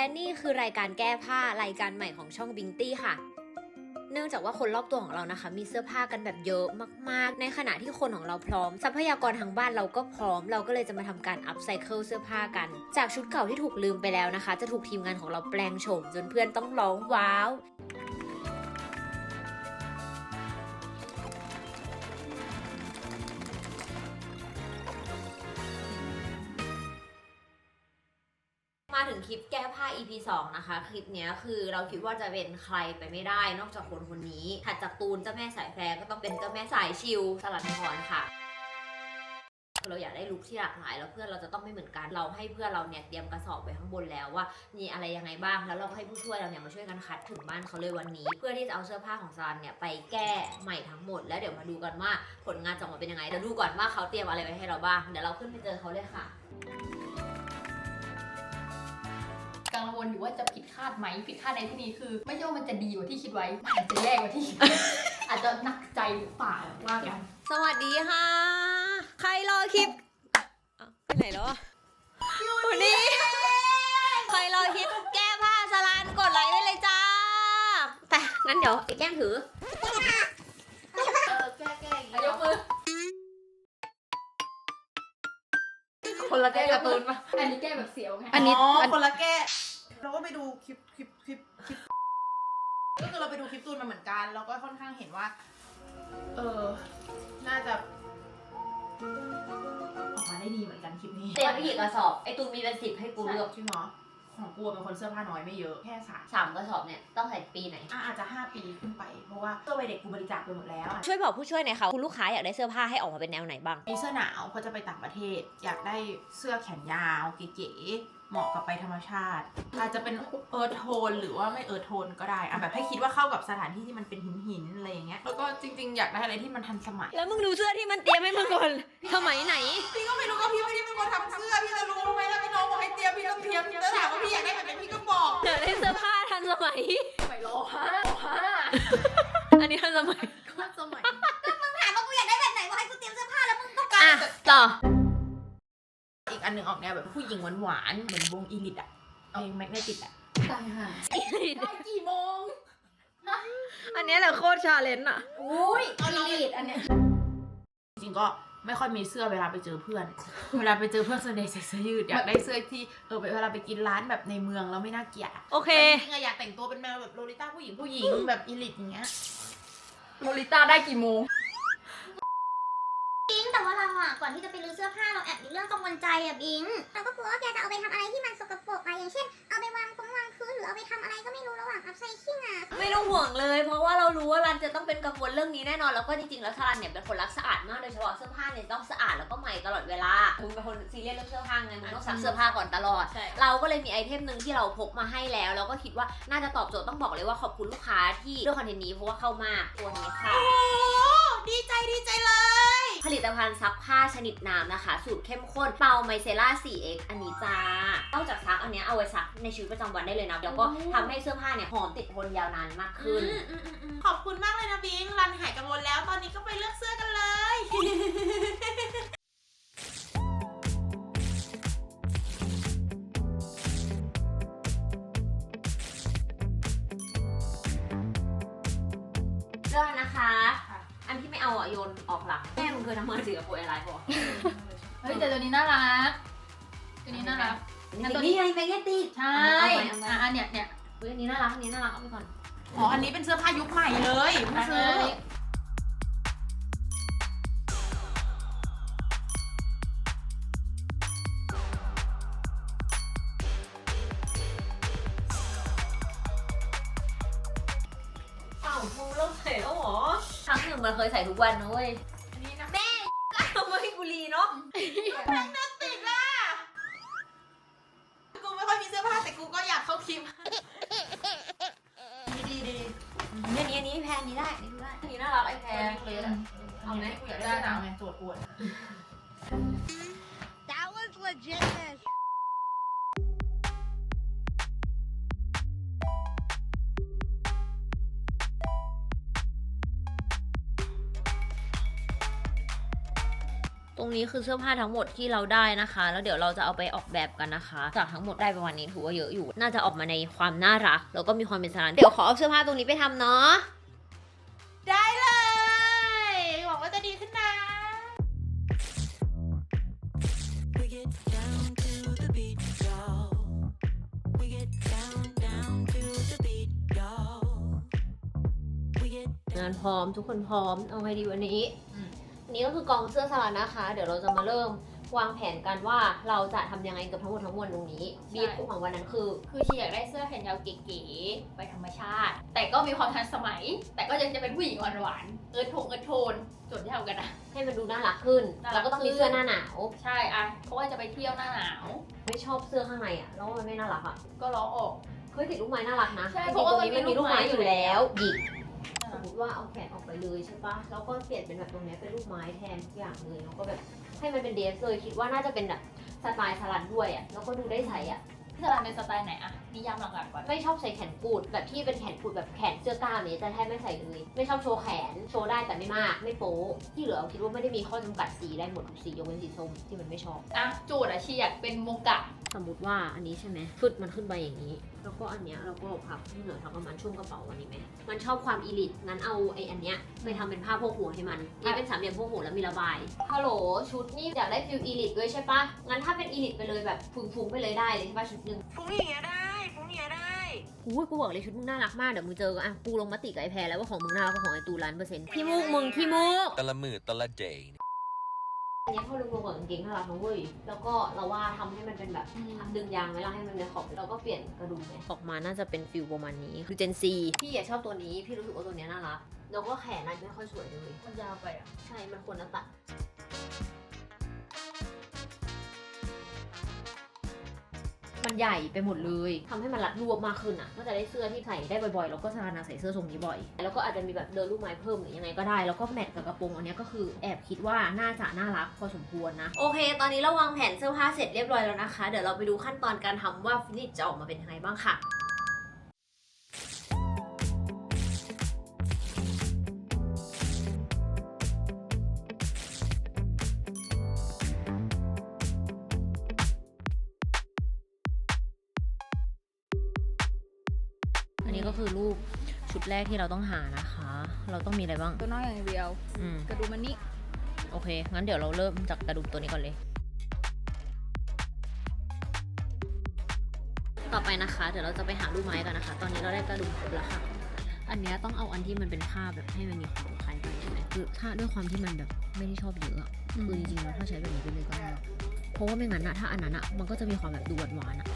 และนี่คือรายการแก้ผ้ารายการใหม่ของช่องบิงตี้ค่ะ เนื่องจากว่าคนรอบตัวของเรานะคะ มีเสื้อผ้ากันแบบเยอะมากๆ ในขณะที่คนของเราพร้อม ทรัพยากรทางบ้านเราก็พร้อม เราก็เลยจะมาทำการอัพไซเคิลเสื้อผ้ากัน จากชุดเก่าที่ถูกลืมไปแล้วนะคะ จะถูกทีมงานของเราแปลงโฉมจนเพื่อนต้องร้องว้าว ผ้า EP 2 นะคะ คลิปนี้คือเราคิดว่าจะเป็นใครไปไม่ได้ นอกจากคนคนนี้ ถัดจากตูนเจ้าแม่สายแฟร์ก็ต้องเป็นเจ้าแม่สายชิลสลัดพรค่ะคือเราอยากได้ลุคที่หลากหลายแล้วเพื่อนเราจะต้องไม่เหมือนกันเราให้เพื่อนเราเนี่ยเตรียมกระสอบไว้ข้างบนแล้วว่า มีอะไรยังไงบ้างแล้วเราก็ให้ผู้ช่วยเราเนี่ยมาช่วยกันคัดถึงบ้านเขาเลยวันนี้ เพื่อที่จะเอาเสื้อผ้าของซานเนี่ยไปแก้ใหม่ทั้งหมด แล้วเดี๋ยวมาดูกันว่าผลงานจะออกมาเป็นยังไงเดี๋ยวดูก่อนว่าเขาเตรียมอะไรไว้ให้เราบ้างเดี๋ยวเราขึ้นไปเจอเขาเลยค่ะ กังวลอยู่ว่าจะผิดคาดไหมผิดคาดในที่นี้คือ ไม่ใช่ว่ามันจะดีกว่าที่คิดไว้มันอาจจะแย่กว่าที่คิดอาจจะหนักใจหรือเปล่าว่ากัน สวัสดีค่ะ ใครรอคลิปอ้าวไปไหนแล้วอะอยู่นี่ใครรอคลิปแก้ผ้าสลานกดไลค์ไว้เลยจ้า แต่งั้นเดี๋ยวไอ้แก้มถือ เออแก้แก้ยกมือคนละแก้การ์ตูนปะอันนี้แก้แบบเสียวไงอันนี้ อ๋ออันคนละแก้ เราก็ไปดูคลิปคลิปคลิปคลิปก็คือเราไปดูคลิปตูนมาเหมือนกัน เราก็ค่อนข้างเห็นว่า เออ น่าจะออกมาได้ดีเหมือนกันคลิปนี้ เตรียมไปกี่กระสอบ ไอ้ตูนมีเป็นสิบให้กูเลือกจริงเหรอของกูเป็นคนเสื้อผ้าน้อยไม่เยอะแค่สามสามกระสอบเนี่ย ต้องใส่ปีไหน อะอาจจะห้าปีขึ้นไป เพราะว่าเสื้อวัยเด็กกูบริจาคไปหมดแล้วอะช่วยบอกผู้ช่วยหน่อยค่ะ คุณลูกค้าอยากได้เสื้อผ้าให้ออกมาเป็นแนวไหนบ้าง มีเสื้อหนาวเพราะจะไปต่างประเทศ อยากได้เสื้อแขนยาวเก๋ๆ เหมาะกับไปธรรมชาติ อาจจะเป็นเอิร์ธโทนหรือว่าไม่เอิร์ธโทนก็ได้อะแบบให้คิดว่าเข้ากับสถานที่ที่มันเป็นหินหินๆอะไรอย่างเงี้ยแล้วก็จริง ๆ อยากได้อะไรที่มันทันสมัย แล้วมึงดูเสื้อที่มันเตรียมให้มึงก่อนสมัยไหน พี่ก็ไม่รู้ก็พี่ไม่ได้เป็นคนทำเสื้อพี่จะรู้ไหมแล้วพี่น้องบอกให้เตรียมพี่ก็เตรียมแล้วถามว่าพี่อยากได้แบบไหนพี่ก็บอกอยากได้เสื้อผ้าทันสมัย ไปรอห้าห้าอันนี้ทันสมัยก็สมัยถามว่ากูอยากได้แบบไหนว่าให้กูเตรียมเสื้อผ้าแล้วมึงก็อะต่อ อีกอันหนึ่งออกแนวแบบผู้หญิงหวานๆเหมือนวงอีลิตอะเพลงแมกเนติกอะตายห่าได้กี่โมง อันเนี้ยแหละโคตรชาเลนจ์อะอุ้ยอีลีดอันเนี้ยจริงๆก็ไม่ค่อยมีเสื้อเวลาไปเจอเพื่อน เวลาไปเจอเพื่อนส่วนใหญ่ใส่เสื้อยืดอยากได้เสื้อที่เออเวลาไปกินร้านแบบในเมืองแล้วไม่น่าเกลียดอะโอเคแต่จริงๆอะอยากแต่งตัวเป็นแนวแบบโลลิต้าผู้หญิงผู้หญิงแบบอีลิตอย่างเงี้ยโลลิต้าได้กี่โมงบิง แต่ว่าเราอะก่อนที่จะไปรื้อเสื้อผ้าเราแอบมีเรื่องกังวลใจอะบิง เราก็กลัวว่าแกจะเอาไปทำอะไรที่มันสกปรกอะอย่างเช่น เอาไปวางตรงวาง พื้นหรือเอาไปทำอะไรก็ไม่รู้ระหว่างอัพไซคลิ่งอะไม่ต้องห่วงเลย เพราะว่าเรารู้ว่ารันจะต้องเป็นกังวลเรื่องนี้แน่นอนแล้วก็จริงๆแล้วสรันเนี่ยเป็นคนรักสะอาดมากโดยเฉพาะเสื้อผ้าเนี่ยต้องสะอาดแล้วก็ใหม่ตลอดเวลามึงเป็นคนซีเรียสเรื่องเสื้อผ้าไงมึงต้องซักเสื้อผ้าก่อนตลอดเราก็เลยมีไอเทมหนึ่งที่เราพกมาให้แล้ว แล้วก็คิดว่าน่าจะตอบโจทย์ต้องบอกเลยว่าขอบคุณลูกค้าที่เลือกคอนเทนต์นี้เพราะว่าเข้ามากตัวนี้ค่ะโอ้ดีใจดีใจเลย ผลิตภัณฑ์ซักผ้าชนิดน้ำนะคะ สูตรเข้มข้นเปาไมเซล่า 4x อันนี้จ้านอกจากซักอันเนี้ยเอาไว้ซักในชีวิตประจำวันได้เลยนะแล้วก็ทำให้เสื้อผ้าเนี่ยหอมติดทนยาวนานมากขึ้นขอบคุณมากเลยนะบิงรันหายกังวลแล้ว ตอนนี้ก็ไปเลือกเสื้อกันเลยเลือกนะคะอันที่ไม่เอาอะโยนออกหลังแม่มึงเคยทำเมอร์สิกับโปรไอไลน์ป่ะเฮ้ยแต่ตัวนี้น่ารัก ตัวนี้น่ารัก งั้นตัวนี้ไงแมกเนติกใช่เอาไปเอาไปอะอันเนี้ยเนี่ยเฮ้ยอันนี้น่ารักอันนี้น่ารักเอาไปก่อนอ๋อ อันนี้เป็นเสื้อผ้ายุคใหม่เลยเพิ่งซื้ออ้าวมึงเริ่มใส่แล้วเหรอครั้งหนึ่งมันเคยใส่ทุกวันนะเว้ยอันนี้นะทำไมบุรีเนาะติดล่ะ กูไม่ค่อยมีเสื้อผ้าแต่กู ก็อยากดีดีดีอันนี้อันนี้แพรอันนี้ได้อันนี้ได้อันนี้น่ารักไอ้แพรเลยอะเอาไหมกูอยากได้หนังไงโจทย์ปวด That was legit ตตรงนี้คือเสื้อผ้าทั้งหมดที่เราได้นะคะ แล้วเดี๋ยวเราจะเอาไปออกแบบกันนะคะ จากทั้งหมดได้ประมาณนี้ถือว่าเยอะอยู่ น่าจะออกมาในความน่ารัก แล้วก็มีความเป็นสถานเดี๋ยวขอเอาเสื้อผ้าตรงนี้ไปทำเนาะได้เลยหวังว่าจะดีขึ้นนะ We get down to the beat, y'all. We get down, down to the beat, y'all. We get งานพร้อมทุกคนพร้อมเอาไงดีวันนี้อืมอั นนี้ก็คือกองเสื้อสลัดนะคะ เดี๋ยวเราจะมาเริ่มวางแผนกันว่าเราจะทำยังไงกับทั้งหมดทั้งมวลตรงนี้บีฟของวันนั้นคือ คือชีอยากได้เสื้อแขนยาวเก๋ๆไปธรรมชาติ แต่ก็มีความทันสมัย แต่ก็ยังจะเป็นผู้หญิงหวานๆเอิร์ธโทงเอิร์ธโทนส่วนที่ทำกันนะให้มันดูน่ารักขึ้นน่ารักแล้วก็ต้องมีเสื้อหน้าหนาวใช่อะเพราะว่าจะไปเที่ยวหน้าหนาว ไม่ชอบเสื้อข้างในอะแล้วมันไม่น่ารักอะก็ล้อออกเฮ้ยติดลูกไม้น่ารักนะใช่จงๆเพราะว่าตรงนี้มันมีลูกไม้มันมีอลูกไม้ยู่แล้วหยิกน่าสรั มมติว่าเอาแขนออกไปเลยใช่ปะแล้วก็เปลี่ยนเป็นแบบตรงเนี้ยเป็นลูกไม้แทนทุกอย่างเลยแล้วก็แบบให้มันเป็นเดรสเลยคิดว่าน่าจะเป็นแบบสไตล์สลัดด้วยอะแล้วก็ดูได้ใส่อะ พี่สลันเป็นสไตล์ไหนอะนิยามหลักๆก่อน ไม่ชอบใส่แขนกูดแบบที่เป็นแขนกูดแบบแขนเสื้อกล้ามนี้จะแทบไม่ใส่เลยไม่ชอบโชว์แขนโชว์ได้แต่ไม่มากไม่โป๊ะที่เหลือคิดว่าไม่ได้มีข้อจำกัดสีได้หมดทุกสียกเว้นสีส้มที่มันไม่ชอบอะโจทย์อะชีอยากเป็นโมกะ สมมติว่าอันนี้ใช่ไหมฟึดมันขึ้นไปอย่างนี้ แล้วก็อันเนี้ยเราก็พับให้เหนือทำประมาณช่วงกระเป๋าอันนี้ไหมมันชอบความอีลิทงั้นเอาไอ้อันเนี้ยไปทำเป็นผ้าโพกหัวให้มันนี่เป็นสามเหลี่ยมโพกหัวแล้วมีระบายฮัลโหลชุดนี่อยากได้ฟิลอีลิทด้วยใช่ปะงั้นถ้าเป็นอีลิทไปเลยแบบฟุ้งๆไปเลยได้เลยใช่ปะชุดหนึงฟุ้งอย่างเงี้ยได้ฟุ้งอย่างเงี้ยได้อุ้ยกูบอกเลยชุดมึงน่ารักมากเดี๋ยวมึงเจอกันอะกูลงมติกับไอ้แพรแล้วว่าของมึงน่ารักกว่าของไอ้ตูร้านเปอร์เซ็นต์ขี้มูกมึงขี้มูก แต่ละมือแต่ละเดย์อันเนี้ยพอรวมๆกับกางเกงน่ารักนะเว้ย แล้วก็เราว่าทำให้มันเป็นแบบดึงยางไว้แล้วให้มันในขอบแล้วก็เปลี่ยนกระดุมไหมออกมาน่าจะเป็นฟิลประมาณนี้คือเจนซีพี่อย่าชอบตัวนี้ พี่รู้สึกว่าตัวเนี้ยน่ารักแล้วก็แขนน่ะไม่ค่อยสวยเลย มันยาวไปอะใช่ มันควรจะตัด มันใหญ่ไปหมดเลยทำให้มันรัดรวบมากขึ้นอะก็จะได้เสื้อที่ใส่ได้บ่อยๆ แล้วก็สถานะใส่เสื้อทรงนี้บ่อย แล้วก็อาจจะมีแบบเดินลูกไม้เพิ่มหรือยังไงก็ได้ แล้วก็แมทกับกระโปรงอันเนี้ยก็คือแอบคิดว่าน่าจะน่ารักพอสมควรนะ โอเค ตอนนี้เราวางแผนเสื้อผ้าเสร็จเรียบร้อยแล้วนะคะ เดี๋ยวเราไปดูขั้นตอนการทำว่าฟินิชจะออกมาเป็นยังไงบ้างค่ะ คือรูปชุดแรกที่เราต้องหานะคะ เราต้องมีอะไรบ้าง ตัวน้อยอย่างเดียวอืมกระดูมันนี่โอเค งั้นเดี๋ยวเราเริ่มจากกระดุมตัวนี้ก่อนเลย ต่อไปนะคะ เดี๋ยวเราจะไปหาลูกไม้กันนะคะ ตอนนี้เราได้กระดุมครบแล้วค่ะ อันเนี้ยต้องเอาอันที่มันเป็นผ้าแบบให้มันมีความคล้ายกันใช่ไหมคือถ้าด้วยความที่มันแบบไม่ได้ชอบเยอะอะคือจริงๆแล้วถ้าใช้แบบนี้ไปเลยก็ได้เพราะว่าไม่งั้นอะถ้าอันนั้นอะมันก็จะมีความแบบดูหวานๆอะ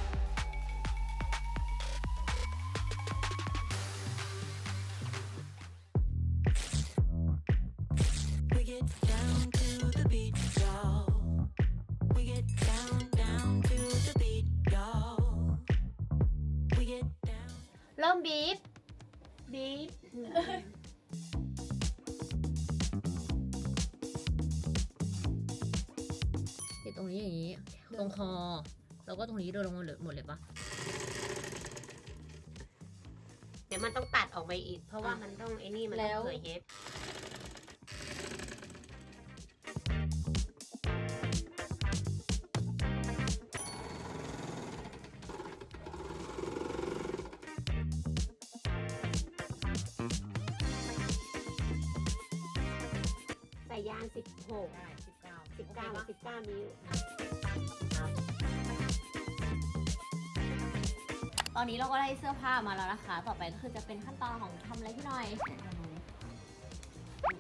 บีบติดตรงนี้อย่างนี้ ตรงคอ แล้วก็ตรงนี้โดนลงมาหมดเลยปะเดี๋ยวมันต้องตัดออกไปอีก เพราะว่ามันต้องไอ้นี่มันต้องเคยเย็บ ส่ยางสิบหกสิบเก้าสิบเก้าสิบเก้านิ้วตอนนี้เราก็ได้เสื้อผ้ามาแล้วนะคะ ต่อไปก็คือจะเป็นขั้นตอนของทำอะไรพี่หน่อย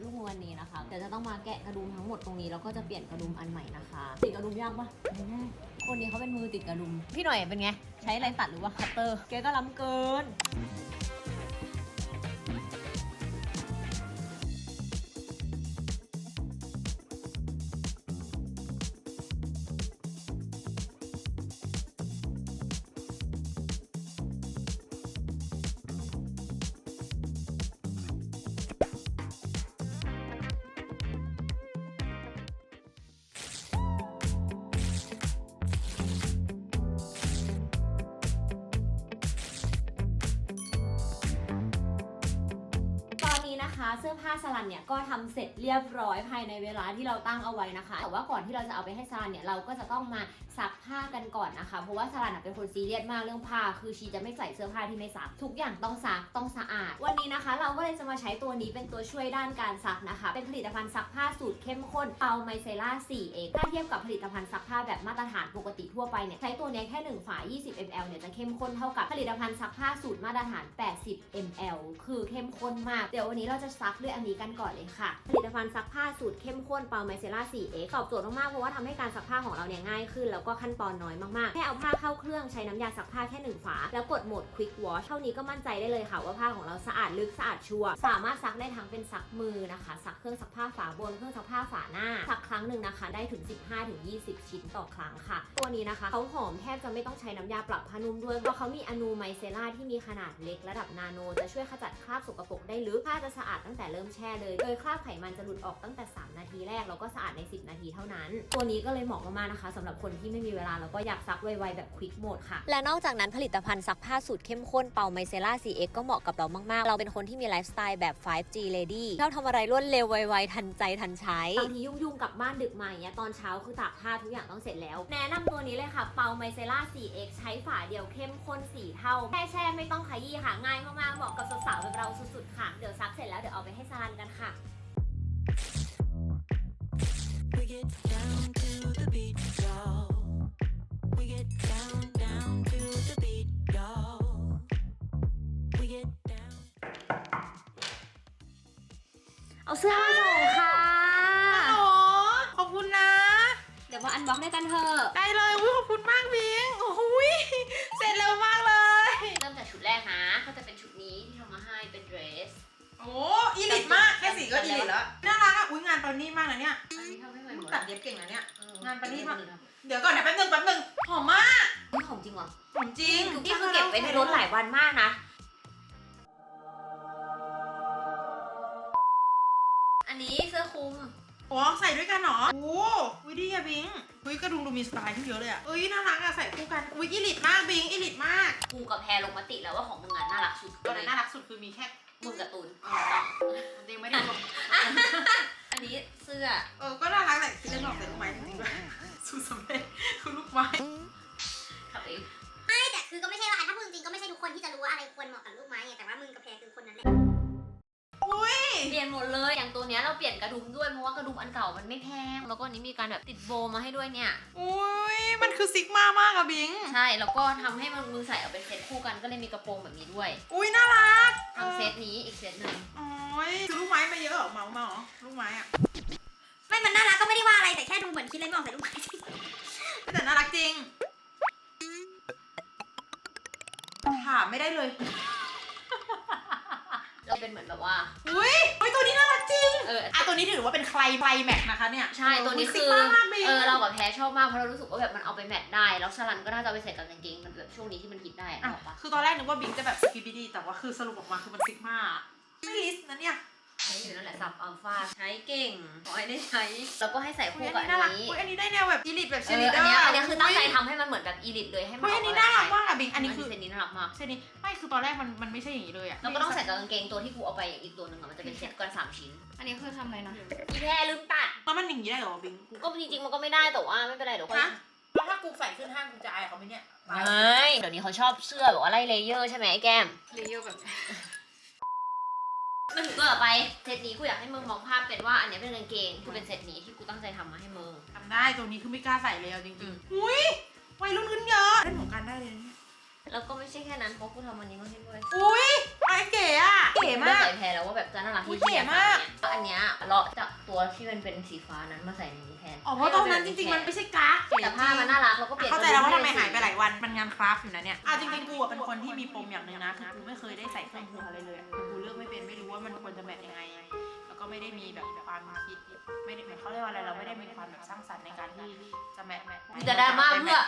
ลูกมือวันนี้นะคะเดี๋ยวจะต้องมาแกะกระดุมทั้งหมดตรงนี้แล้วก็จะเปลี่ยนกระดุมอันใหม่นะคะ ติดกระดุมยากปะไม่ยากคนนี้เขาเป็นมือติดกระดุม พี่หน่อยเป็นไง ใช้อะไรตัดหรือว่าคัตเตอร์ แกก็ล้ำเกิน เสื้อผ้าสลันเนี่ยก็ทำเสร็จเรียบร้อยภายในเวลาที่เราตั้งเอาไว้นะคะ แต่ว่าก่อนที่เราจะเอาไปให้สลันเนี่ยเราก็จะต้องมาซักผ้ากันก่อนนะคะ เพราะว่าสลันเป็นคนซีเรียสมากเรื่องผ้า คือชีจะไม่ใส่เสื้อผ้าที่ไม่ซัก ทุกอย่างต้องซักต้องสะอาด วันนี้นะคะ เราก็เลยจะมาใช้ตัวนี้เป็นตัวช่วยด้านการซักนะคะ เป็นผลิตภัณฑ์ซักผ้าสูตรเข้มข้นเปาไมเซล่า4เองถ้าเทียบกับผลิตภัณฑ์ซักผ้าแบบมาตรฐานปกติทั่วไปเนี่ยใช้ตัวนี้แค่1ฝา 20 ml เนี่ยจะเข้มข้นเท่ากับผลิตภัณฑ์ซักผ้าสูตรมาตรฐาน 80 ml คือเข้มข้นมาก เดี๋ยววันนี้เราจะซักด้วยอันนี้กันก่อนเลยค่ะ ผลิตภัณฑ์ซักผ้าสูตรเข้มข้นเปาไมเซล่า 4x ตอบโจทย์มากๆ เพราะว่าทำให้การซักผ้าของเราเนี่ยง่ายขึ้น แล้วก็ขั้นตอนน้อยมากๆ แค่เอาผ้าเข้าเครื่องใช้น้ำยาซักผ้าแค่หนึ่งฝา แล้วกดโหมด quick wash เท่านี้ก็มั่นใจได้เลยค่ะว่าผ้าของเราสะอาดลึกสะอาดชัวร์สามารถซักได้ทั้งเป็นซักมือนะคะซักเครื่องซักผ้าฝาบนเครื่องซักผ้าฝาหน้าซักครั้งหนึ่งนะคะได้ถึง 15-20 ชิ้นต่อครั้งค่ะ ตัวนี้นะคะเขาหอมแทบจะไม่ต้องใช้น้ำยาปรับผ้านุ่มด้วยเพราะเขามีอนูไมเซล่าที่มีขนาดเล็กระดับนาโน จะช่วยขจัดคราบสกปรกได้ลึกผ้าจะสะอาดตั้งแต่เริ่มแช่เลย โดยคราบไขมันจะหลุดออกตั้งแต่ 3 นาทีแรก แล้วก็สะอาดใน 10 นาทีเท่านั้น ตัวนี้ก็เลยเหมาะมากๆนะคะสำหรับคนที่ไม่มีเวลาแล้วก็อยากซักไวๆแบบควิกโหมดค่ะ และนอกจากนั้นผลิตภัณฑ์ซักผ้าสูตรเข้มข้นเป่าไมเซล่า 4x ก็เหมาะกับเรามากๆ เราเป็นคนที่มีไลฟ์สไตล์แบบ 5G lady ชอบทำอะไรรวดเร็วไวๆทันใจทันใช้บางทียุ่งๆกลับบ้านดึกมาอย่างเงี้ยตอนเช้าคือตากผ้าทุกอย่างต้องเสร็จแล้ว แนะนำตัวนี้เลยค่ะเปาไมเซล่า 4x ใช้ฝาเดียวเข้มข้น4เท่าแค่แช่ไม่ต้องขยี้ค่ะง่ายมากๆเหมาะกับสาวๆแบบเราสุดๆค่ะเดี๋ยวซักเสร็จแล้วเดี๋ยวเอาไปให้ซาลันกันค่ะ We get down to the beat, y'all. We get down, down to the beat, y'all. We get down. เอาเสื้อมาส่งค่ะ โอ้ขอบคุณนะ เดี๋ยวมาอันบ็อกด้วยกันเถอะ ได้เลยอุ้ยขอบคุณมากบิง โอ้ยเสร็จเร็วมาก อ้อีลิตมากแค่สีก็อีลิตแล้ว น่ารักอะอุ้ยงานประณีตมากนะเนี่ยอันนี้ทำให้ใหม่หมดตัดเย็บเก่งนะเนี่ยเอองานประณีตมาก เดี๋ยวก่อนนะแป๊บนึงแป๊บนึงหอมมากนี่ของจริงเหรอหอมจริงนี่คือเก็บไว้ในรถหลายวันมากนะ อันนี้เสื้อคลุมอ๋อใส่ด้วยกันเหรอโอ้อุ้ยดีอะบิงอุ้ยกระดุมดูมีสไตล์ขึ้นเยอะเลยอะอุ้ยน่ารักอะใส่คู่กันอุ้ยอีลิตมากบิงอีลิตมาก กูกับแพรลงมติแล้วว่าของมึงอะน่ารักสุดตัวไหนน่ารักสุดคือมีแค่ มึงกับตูนจริงไม่ได้รวมอันนี้เสื้อ เออ ก็น่ารักแต่คิดเล่นออกแต่ลูกไม้จริงๆด้วยสูตรสำเร็จคือลูกไม้ขับเองไม่แต่คือก็ไม่ใช่ว่าถ้าพูดจริงๆก็ไม่ใช่ทุกคนที่จะรู้ว่าอะไรควรเหมาะกับลูกไม้ไงแต่ว่ามึงกับแพรคือคนนั้นแหละอุ้ยเปลี่ยนหมดเลย อย่างตัวเนี้ยเราเปลี่ยนกระดุมด้วยเพราะว่ากระดุมอันเก่ามันไม่แพง แล้วก็อันนี้มีการแบบติดโบมาให้ด้วยเนี่ยอุ้ย มันคือซิกมามากอะบิง ใช่ แล้วก็ทำให้มันมือใส่เอาเป็นเซตคู่กันก็เลยมีกระโปรงแบบนี้ด้วยอุ้ยน่ารักทำเซตนี้อีกเซตหนึ่งโอ้ยซื้อลูกไม้มาเยอะเหรอเหมามาเหรอลูกไม้อะไม่มันน่ารักก็ไม่ได้ว่าอะไรแต่แค่ดูเหมือนคิดเลยไม่ออกใส่ลูกไม้แต่น่ารักจริงถามไม่ได้เลย เราเป็นเหมือนแบบว่า อุ้ยอุ้ยตัวนี้น่ารัก จริงเออ อะตัวนี้ถือว่าเป็นใครไคลแม็กซ์นะคะเนี่ยใช่ตัวนี้ยคืซิกอมากมากบิงเออเรากับแพรชอบมากเพราะเรารู้สึกว่าแบบมันเอาไปแมทได้ แล้วสลันก็น่าจะเอาไปใส่กับกางเกงมันแบบช่วงนี้ที่มันฮิตได้อะอะบอกปะคือตอนแรกนึกว่าบิงจะแบบสกิปดีแต่ว่าคือสรุปออกมาคือมันซิกมาไม่ลิสต์นะเนี่ยใช้อยู่นั่นแหละสับอัลฟาใช้เก่งขอให้ได้ใช้แล้วก็ให้ใส่อุ้คู่ยอันกับนี้อัน่ารันกนี้อุ้ยอันนี้ได้แนวแบบอีลิทแบบเอเชลิอเดอัอนร์เนี้ยอันเนี้ยคือตั้งใจทำให้มันเหมือนแบบอีลิทเลยให้มันอุ้ยออัอนกนี้มาน่ารักใช้มากอะบิงอันนี้คืคือ อเซตนี้น่ารักมากเซตนี้ไม่คือตอนแรกมันมันไม่ใช่อย่างนี้เลยอะแล้วก็ต้องใส่กับกางเกงตัวที่กูเอาไปอีกตัวหนึ่งอะมันจะเป็นเซตกันสามชิ้น อันนี้คือทำอะไรนะอีแพรลืมตัดแล้วมันอย่างนี้ได้เหรอบิงก็จริงๆมันก็ไม่ได้แต่ว่าไม่เป็นไรเดี๋ยวค่อย ฮะ แล้วถ้ากูใส่ขึ้นห้างกูจะอายเขาไหมเนี่ยเฮ้ยเดี๋ยวนี้เขาชอบเสื้อแบบว่าไล่เลเยอร์ใช่ไหมไอ้แก้ม เลเยอร์แบบมาถึงตัวต่อไป เซตนี้กูอยากให้มึงมองภาพเป็นว่าอันเนี้ยเป็นกางเกงคือเป็นเซตนี้ที่กูตั้งใจทำมาให้มึง ทำได้ตัวนี้คือไม่กล้าใส่เลยเอาจอืริงมๆอุ้ยวัยรุ่นขึ้นเยอะเล่นของกันได้เลยนะเนี่ย แล้วก็ไม่ใช่แค่นั้นเพราะกูทำอันนี้มาให้ด้วยอุ้ยไอเก๋อะเก๋เลืมาอกกใส่แพรแล้วว่าแบบจะน่ารักอุ๊ยที่เก๋มากเนี่ยอันเนี้ยเลาะจากตัวที่มันเป็นสีฟ้านั้นมาใส่ในนี้แทนอ๋อเพราะตอนนั้นจริงๆ มันไม่ใช่กราฟแต่ผ้ามันน่ารักแล้วก็เปลี่ยนเข้าใจแล้วว่าทำไมกระดุหายไปหลายวัน มันงานคราฟต์อยู่นะเนี่ยอะจริงๆ กูอะเป็นคนที่มีปมอย่างหนึ่งนะคือกูไม่เคยได้ใส่เครื่องหัวอะไรเลยอะกูเลือกไม่เป็นไม่รู้ว่ามันควรจะแมทยังไง แล้วก็ไม่ได้มีแบบความคิด ไม่ได้เขาเรียกว่าอะไร เราไม่ได้มีความแบบสร้างสรรค์ในการที่จะแมทแมทจะดราม่าเพื่อ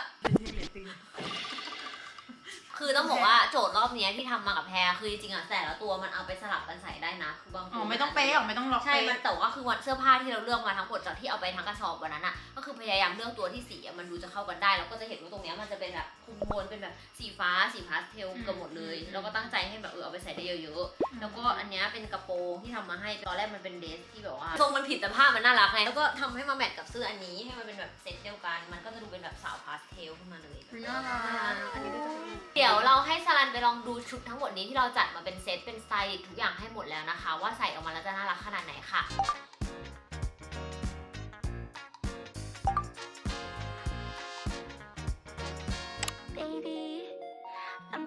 คือต้องบอกว่าโจทย์รอบเนี้ยที่ทำมากับแพรคือจริงๆอะแต่ละตัวมันเอาไปสลับกันใส่ได้นะคือบางตัวอ๋อไม่ต้องเป๊ะหรอกไม่ต้องล็อกใช่ เป๊ะ มันแต่ว่าคือวันเสื้อผ้าที่เราเลือกมาทั้งหมดจากที่เอาไปทั้งกระสอบวันนั้นอะ ก็คือพยายามเลือกตัวที่สีอะมันดูจะเข้ากันได้ แล้วก็จะเห็นว่าตรงเนี้ยมันจะเป็นแบบคุมโทนเป็นแบบสีฟ้าสีพาสเทลเกือบหมดเลย แล้วก็ตั้งใจให้แบบเออเอาไปใส่ได้เยอะๆ แล้วก็อันเนี้ยเป็นกระโปรงที่ทำมาให้ตอนแรกมันเป็นเดรสที่แบบว่าทรงมันผิดแต่ผ้ามันน่ารักไง แล้วก็ทำให้มาแมทกับเสื้ออันนี้ให้มันเป็นแบบเซ็ตเดียวกัน มันก็จะดูเป็นแบบสาวพาสเทลขึ้นมาเลยน่ารัก อันนี้ก็จะเดี๋ยวเราให้สลันไปลองดูชุดทั้งหมดนี้ที่เราจัดมาเป็นเซตเป็นสไตล์ทุกอย่างให้หมดแล้วนะคะ ว่าใส่ออกมาแล้วจะน่ารักขนาดไหนค่ะ Baby, I'm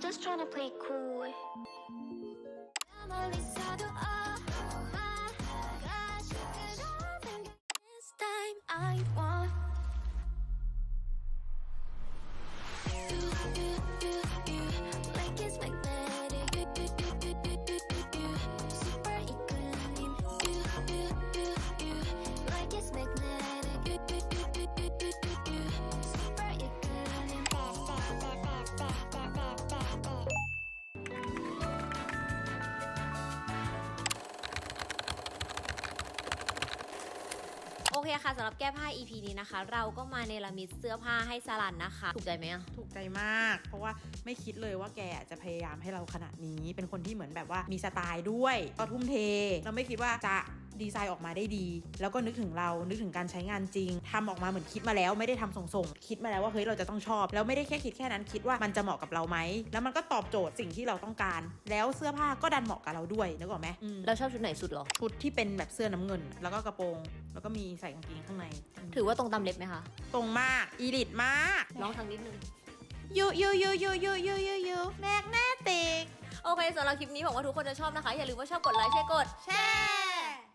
you, you, ค่ะสำหรับแก้ผ้า EP นี้นะคะ เราก็มาเนรมิตเสื้อผ้าให้สลันนะคะ ถูกใจไหมอะถูกใจมาก เพราะว่าไม่คิดเลยว่าแกจะพยายามให้เราขนาดนี้ เป็นคนที่เหมือนแบบว่ามีสไตล์ด้วยก็ทุ่มเท เราไม่คิดว่าจะ ดีไซน์ออกมาได้ดี แล้วก็นึกถึงเรา นึกถึงการใช้งานจริงทำออกมาเหมือนคิดมาแล้วไม่ได้ทำส่งๆ คิดมาแล้วว่าเฮ้ยเราจะต้องชอบ แล้วไม่ได้แค่คิดแค่นั้นคิดว่ามันจะเหมาะกับเราไหม แล้วมันก็ตอบโจทย์สิ่งที่เราต้องการ แล้วเสื้อผ้าก็ดันเหมาะกับเราด้วยนึกออกไหมอืมเราชอบชุดไหนสุดหรอ ชุดที่เป็นแบบเสื้อน้ำเงิน แล้วก็กระโปรง แล้วก็มีใส่กางเกงข้างใน ถือว่าตรงตามเล็บไหมคะ ตรงมาก อีลิตมากลองทางนิดนึงยูยูยูยูยูยูยูยูแมกแนติกโอเคสำหรับคลิปนี้หวังว่าทุกคนจะชอบนะคะ อย่าลืมว่าชอบกดไลค์แชร์กดแช่